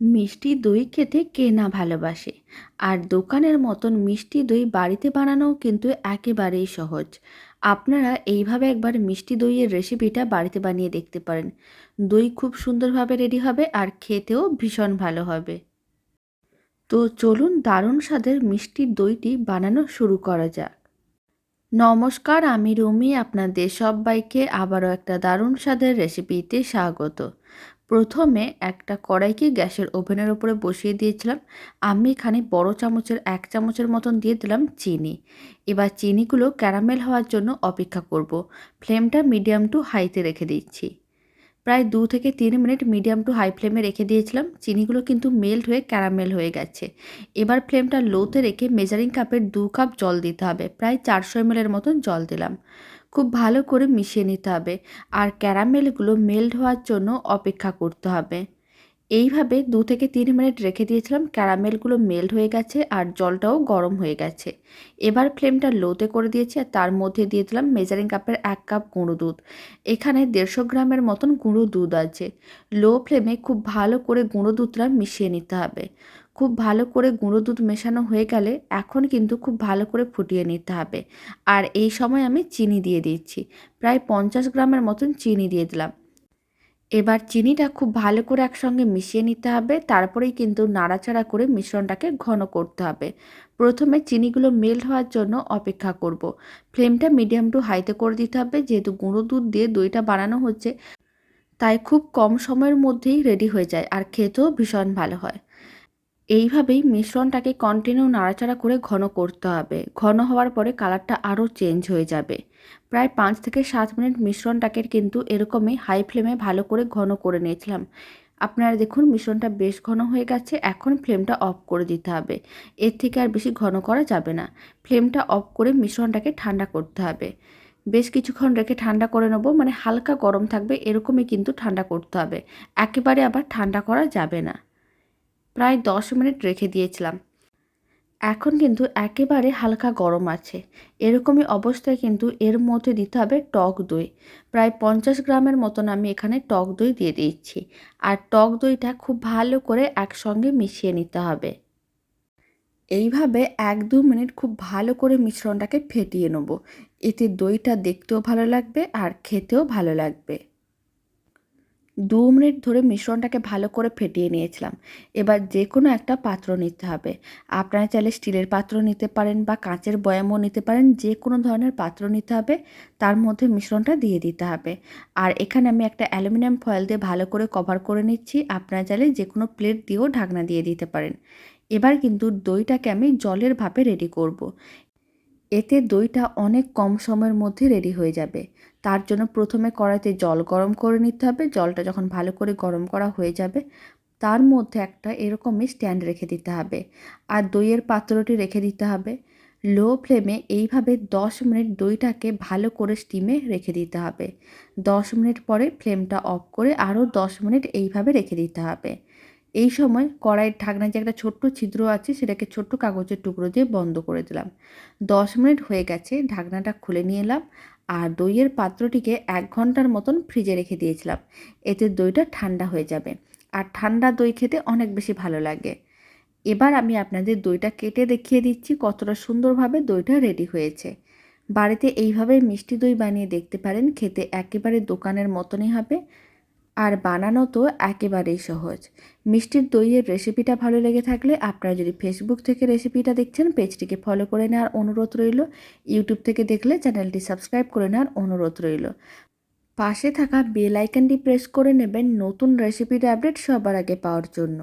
মিষ্টি দই খেতে কে না ভালোবাসে। আর দোকানের মতন মিষ্টি দই বাড়িতে বানানোও কিন্তু একেবারেই সহজ। আপনারা এইভাবে একবার মিষ্টি দইয়ের রেসিপিটা বাড়িতে বানিয়ে দেখতে পারেন। দই খুব সুন্দরভাবে রেডি হবে আর খেতেও ভীষণ ভালো হবে। তো চলুন দারুণ স্বাদের মিষ্টি দইটি বানানো শুরু করা যাক। নমস্কার, আমি রুমি, আপনাদের সবাইকে আবারও একটা দারুণ স্বাদের রেসিপিতে স্বাগত। প্রথমে একটা কড়াইকে গ্যাসের ওভেনের ওপরে বসিয়ে দিয়েছিলাম। আমি এখানে বড় চামচের, এক চামচের মতন দিয়ে দিলাম চিনি। এবার চিনিগুলো ক্যারামেল হওয়ার জন্য অপেক্ষা করব। ফ্লেমটা মিডিয়াম টু হাইতে রেখে দিচ্ছি। প্রায় দু থেকে তিন মিনিট মিডিয়াম টু হাই ফ্লেমে রেখে দিয়েছিলাম। চিনিগুলো কিন্তু মেল্ট হয়ে ক্যারামেল হয়ে গেছে। এবার ফ্লেমটা লোতে রেখে মেজারিং কাপের দু কাপ জল দিতে হবে। প্রায় চারশো এমএলের মতন জল দিলাম। খুব ভালো করে মিশিয়ে নিতে হবে আর ক্যারামেলগুলো মেল্ট হওয়ার জন্য অপেক্ষা করতে হবে। এইভাবে দু থেকে তিন মিনিট রেখে দিয়েছিলাম, ক্যারামেলগুলো মেল্ট হয়ে গেছে আর জলটাও গরম হয়ে গেছে। এবার ফ্লেমটা লোতে করে দিয়েছি আর তার মধ্যে দিয়ে দিলাম মেজারিং কাপের এক কাপ গুঁড়ো দুধ। এখানে দেড়শো গ্রামের মতন গুঁড়ো দুধ আছে। লো ফ্লেমে খুব ভালো করে গুঁড়ো দুধটা মিশিয়ে নিতে হবে। খুব ভালো করে গুঁড়ো দুধ মেশানো হয়ে গেলে এখন কিন্তু খুব ভালো করে ফুটিয়ে নিতে হবে। আর এই সময় আমি চিনি দিয়ে দিচ্ছি। প্রায় পঞ্চাশ গ্রামের মতন চিনি দিয়ে দিলাম। এবার চিনিটা খুব ভালো করে একসঙ্গে মিশিয়ে নিতে হবে। তারপরেই কিন্তু নাড়াচাড়া করে মিশ্রণটাকে ঘন করতে হবে। প্রথমে চিনিগুলো মেল্ট হওয়ার জন্য অপেক্ষা করব। ফ্লেমটা মিডিয়াম টু হাইতে করে দিতে হবে। যেহেতু গুঁড়ো দুধ দিয়ে দইটা বানানো হচ্ছে, তাই খুব কম সময়ের মধ্যেই রেডি হয়ে যায়। আর খেতেও ভীষণ ভালো হয়। এইভাবেই মিশ্রণটাকে কন্টিনিউ নাড়াচাড়া করে ঘন করতে হবে। ঘন হওয়ার পরে কালারটা আরও চেঞ্জ হয়ে যাবে। প্রায় পাঁচ থেকে সাত মিনিট মিশ্রণটাকে কিন্তু এরকমই হাই ফ্লেমে ভালো করে ঘন করে নিয়েছিলাম। আপনারা দেখুন মিশ্রণটা বেশ ঘন হয়ে গেছে, এখন ফ্লেমটা অফ করে দিতে হবে। এর থেকে আর বেশি ঘন করা যাবে না। ফ্লেমটা অফ করে মিশ্রণটাকে ঠান্ডা করতে হবে। বেশ কিছুক্ষণ রেখে ঠান্ডা করে নেব মানে হালকা গরম থাকবে, এরকমই কিন্তু ঠান্ডা করতে হবে। একেবারে আবার ঠান্ডা করা যাবে না। প্রায় দশ মিনিট রেখে দিয়েছিলাম। এখন কিন্তু একেবারে হালকা গরম আছে। এরকমই অবস্থায় কিন্তু এর মধ্যে দিতে হবে টক দই। প্রায় পঞ্চাশ গ্রামের মতন আমি এখানে টক দই দিয়ে দিচ্ছি। আর টক দইটা খুব ভালো করে একসঙ্গে মিশিয়ে নিতে হবে। এইভাবে এক দু মিনিট খুব ভালো করে মিশ্রণটাকে ফেটিয়ে নেব। এতে দইটা দেখতেও ভালো লাগবে আর খেতেও ভালো লাগবে। দু মিনিট ধরে মিশ্রণটাকে ভালো করে ফেটিয়ে নিয়েছিলাম। এবার যে কোনো একটা পাত্র নিতে হবে। আপনারা চাইলে স্টিলের পাত্র নিতে পারেন বা কাঁচের বয়ামও নিতে পারেন যে কোনো ধরনের পাত্র নিতে হবে। তার মধ্যে মিশ্রণটা দিয়ে দিতে হবে। আর এখানে আমি একটা অ্যালুমিনিয়াম ফয়েল দিয়ে ভালো করে কভার করে নিচ্ছি। আপনারা চাইলে যে কোনো প্লেট দিয়েও ঢাকনা দিয়ে দিতে পারেন। এবার কিন্তু দইটাকে আমি জলের ভাপে রেডি করব। এতে দইটা অনেক কম সময়ের মধ্যে রেডি হয়ে যাবে। তার জন্য প্রথমে কড়াইতে জল গরম করে নিতে হবে। জলটা যখন ভালো করে গরম করা হয়ে যাবে, তার মধ্যে একটা এরকমই স্ট্যান্ড রেখে দিতে হবে। আর দইয়ের পাত্রটি রেখে দিতে হবে। লো ফ্লেমে এইভাবে দশ মিনিট দইটাকে ভালো করে স্টিমে রেখে দিতে হবে। দশ মিনিট পরে ফ্লেমটা অফ করে আরও দশ মিনিট এইভাবে রেখে দিতে হবে। এই সময় কড়াইয়ের ঢাকনায় যে একটা ছোট্ট ছিদ্র আছে, সেটাকে ছোট্ট কাগজের টুকরো দিয়ে বন্ধ করে দিলাম। দশ মিনিট হয়ে গেছে, ঢাকনাটা খুলে নিয়ে এলাম আর দইয়ের পাত্রটিকে এক ঘণ্টার মতন ফ্রিজে রেখে দিয়েছিলাম। এতে দইটা ঠান্ডা হয়ে যাবে আর ঠান্ডা দই খেতে অনেক বেশি ভালো লাগে। এবার আমি আপনাদের দইটা কেটে দেখিয়ে দিচ্ছি কতটা সুন্দরভাবে দইটা রেডি হয়েছে। বাড়িতে এইভাবে মিষ্টি দই বানিয়ে দেখতে পারেন, খেতে একেবারে দোকানের মতনই হবে। আর বানানো তো একেবারেই সহজ। মিষ্টির দইয়ের রেসিপিটা ভালো লেগে থাকলে আপনারা যদি ফেসবুক থেকে রেসিপিটা দেখছেন পেজটিকে ফলো করে নেওয়ার অনুরোধ রইল। ইউটিউব থেকে দেখলে চ্যানেলটি সাবস্ক্রাইব করে নেওয়ার অনুরোধ রইল। পাশে থাকা বেল আইকনটি প্রেস করে নেবেন নতুন রেসিপির আপডেট সবার আগে পাওয়ার জন্য।